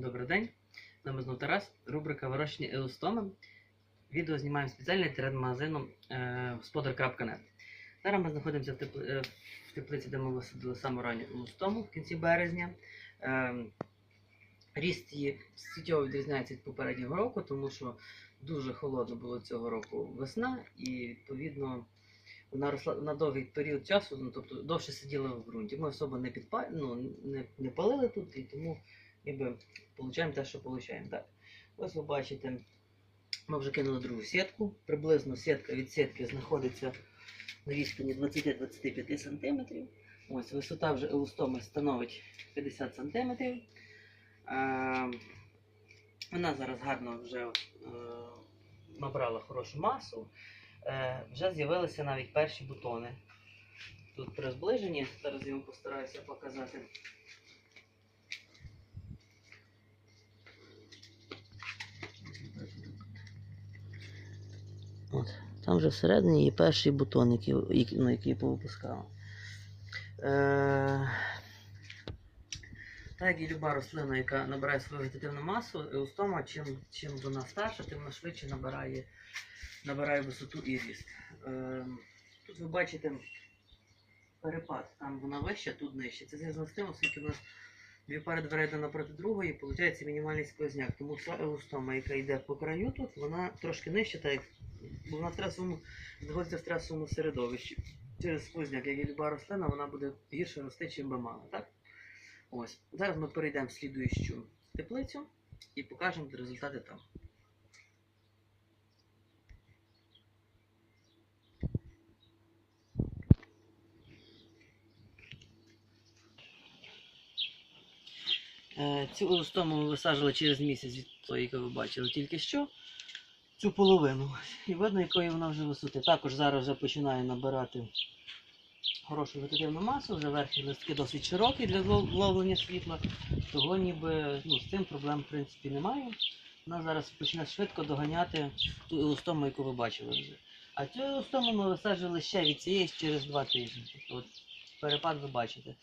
Добрий день. Нами знов Тарас, рубрика Вирощення еустоми. Відео знімаємо спеціально перед магазином е, господар.нет. Зараз ми знаходимося в, тепли, е, теплиці, де ми висадили саму ранню еустому в кінці березня. Е, ріст її суттєво відрізняється від попереднього року, тому що дуже холодно було цього року весна, і відповідно вона росла на довгий період часу, ну, тобто довше сиділа в ґрунті. Ми особо не підпа... ну, не, не палили тут, і тому ніби получаємо те, що получаємо. Так. Ось ви бачите, ми вже кинули другу сітку. Приблизно сітка від сітки знаходиться на відстані 20-25 см. Ось висота вже еустоми становить 50 см. Е, вона зараз гарно вже е, набрала хорошу масу. Е, вже з'явилися навіть перші бутони. Тут при зближенні, зараз я вам постараюся показати. От, там вже всередині є перший бутон, який, ну, який повипускала. Е, так як і люба рослина, яка набирає свою вегетативну масу, еустома, чим, чим вона старша, тим вона швидше набирає, набирає висоту і ріст. Е, тут ви бачите перепад, там вона вища, тут нижче. Це зв'язано з тим, оскільки в нас дві пари дверей напроти другої, виходить мінімальний сквозняк. Тому вся еустома, яка йде по краю тут, вона трошки нижча, так як вона знаходиться в стресовому середовищі. Через сквозняк, як і люба рослина, вона буде гірше рости, чим би мала. Так? Ось. Зараз ми перейдемо в слідуючу теплицю і покажемо результати там. Е, Цю листому ми висаджували через місяць від тої, яку ви бачили тільки що. Цю половину. І видно, якої вона вже висоти. Також зараз вже починає набирати хорошу вегетативну масу, вже верхні листки досить широкі для лов- ловлення світла. Того ніби ну, з цим проблем в принципі немає. Вона зараз почне швидко доганяти ту елустому, яку ви бачили вже. А цю елустому ми висаджували ще від цієї через два тижні. От перепад ви бачите.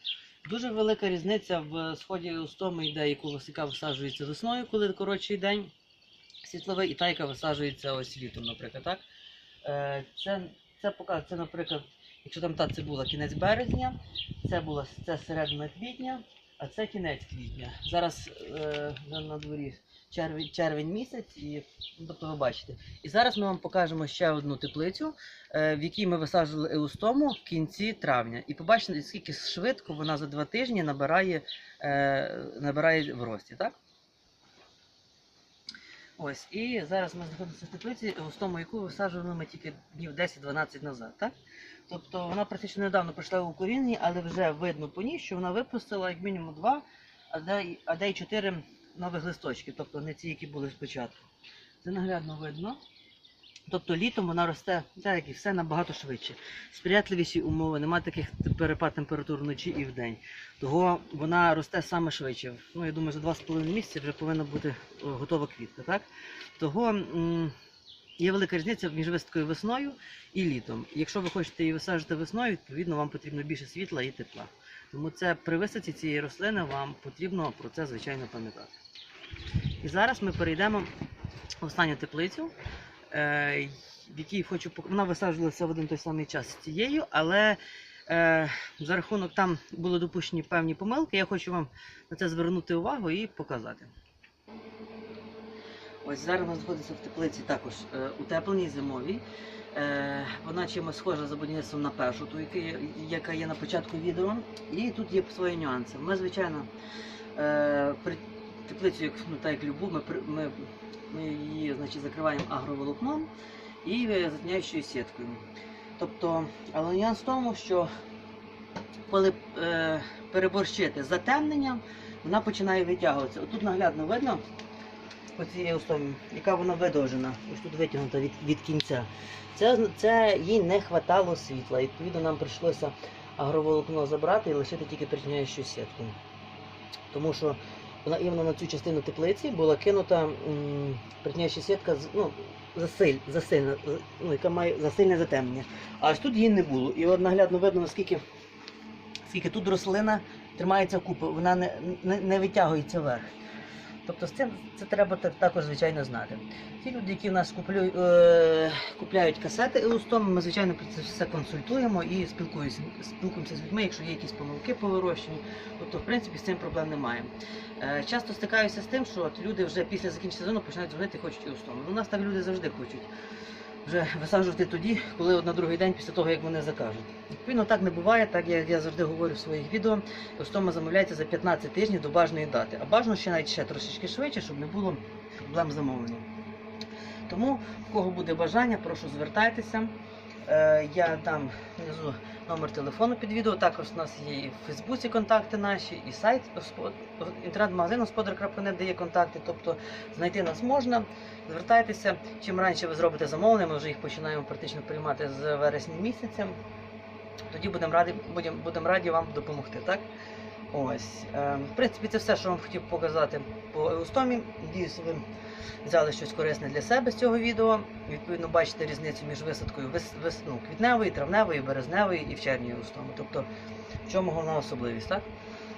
Дуже велика різниця в сході еустоми йде, яку висика висаджується весною, коли коротший день світловий, і та, яка висаджується ось літом, наприклад. Так? Е, це, це показує, це, наприклад, якщо там та це була кінець березня, це була це середина квітня, а це кінець квітня. Зараз е, на дворі червень, червень місяць, і ну, тобто ви бачите. І зараз ми вам покажемо ще одну теплицю, е, в якій ми висаджували еустому в кінці травня. І побачите, скільки швидко вона за два тижні набирає, е, набирає в рості. Так? Ось, і зараз ми знаходимося в теплиці, еустому, яку висаджували ми тільки днів 10-12 назад. Так? Тобто вона практично недавно прийшла у корінні, але вже видно по ній, що вона випустила як мінімум два, а де, й- чотири нових листочки, тобто не ці, які були спочатку. Це наглядно видно. Тобто літом вона росте, так як і все набагато швидше. Сприятливіші умови, немає таких перепад температур вночі і вдень. Того вона росте саме швидше. Ну, я думаю, за 2,5 місяці вже повинна бути готова квітка. Так? Того є велика різниця між висадкою весною і літом. Якщо ви хочете її висаджувати весною, відповідно вам потрібно більше світла і тепла. Тому це при висадці цієї рослини вам потрібно про це звичайно пам'ятати. І зараз ми перейдемо в останню теплицю, е, якій хочу вона висаджувалася в один той самий час з цією, але е, за рахунок там були допущені певні помилки. Я хочу вам на це звернути увагу і показати. Ось зараз ми знаходимося в теплиці також е, утепленій зимовій. Е, вона чимось схожа за будівництвом на першу, ту, яка є на початку відео. І тут є свої нюанси. Ми, звичайно, е, при теплицю, як, ну, так як любу, ми, ми, ми її значить, закриваємо агроволокном і е, затіняючою сіткою. Тобто, але нюанс в тому, що коли е, переборщити затемненням, вона починає витягуватися. Отут наглядно видно по цій основі, яка вона видовжена, ось тут витягнута від, від кінця. Це, це їй не хватало світла. Відповідно, нам прийшлося агроволокно забрати і лишити тільки притіняючу сітку. Тому що іменно на цю частину теплиці була кинута м, притіняюча сітка ну, засиль, засильна, ну, яка має засильне затемнення. А ось тут її не було. І от наглядно видно, наскільки скільки тут рослина тримається купи, вона не, не, не витягується вверх. Тобто з цим це треба також, звичайно, знати. Ті люди, які в нас куплю, е, купляють касети Елустом, ми, звичайно, про це все консультуємо і спілкуємося, спілкуємося з людьми, якщо є якісь помилки по вирощенню, тобто, в принципі, з цим проблем немає. Е, часто стикаюся з тим, що от люди вже після закінчення сезону починають дзвонити і хочуть Елустом. У нас так люди завжди хочуть вже висаджувати тоді, коли от на другий день після того, як вони закажуть. Відповідно, так не буває, так як я завжди говорю в своїх відео, Елустома замовляється за 15 тижнів до бажаної дати. А бажано ще навіть ще трошечки швидше, щоб не було проблем з замовленням. Тому, в кого буде бажання, прошу звертайтеся. Е, Я дам внизу номер телефону під відео. Також у нас є і в Фейсбуці контакти наші, і сайт інтернет-магазин господар.нет, де є контакти. Тобто знайти нас можна. Звертайтеся. Чим раніше ви зробите замовлення, ми вже їх починаємо практично приймати з вересня місяця. Тоді будемо раді, будемо, будемо раді вам допомогти. Так? Ось. Е, в принципі, це все, що вам хотів показати по Еустомі. Надіюсь, ви взяли щось корисне для себе з цього відео. Відповідно, бачите різницю між висадкою вис, ну, квітневої, травневої, березневої і в червні Еустоми. Тобто, в чому головна особливість, так?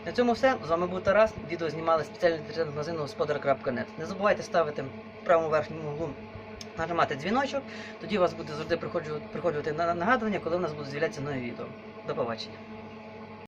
На цьому все. З вами був Тарас. Відео знімали спеціально для інтернет-магазину господар.нет. Не забувайте ставити в правому верхньому углу нажимати дзвіночок, тоді у вас буде завжди приходжувати, приходжувати на- нагадування, коли у нас будуть з'являтися нові відео. До побачення.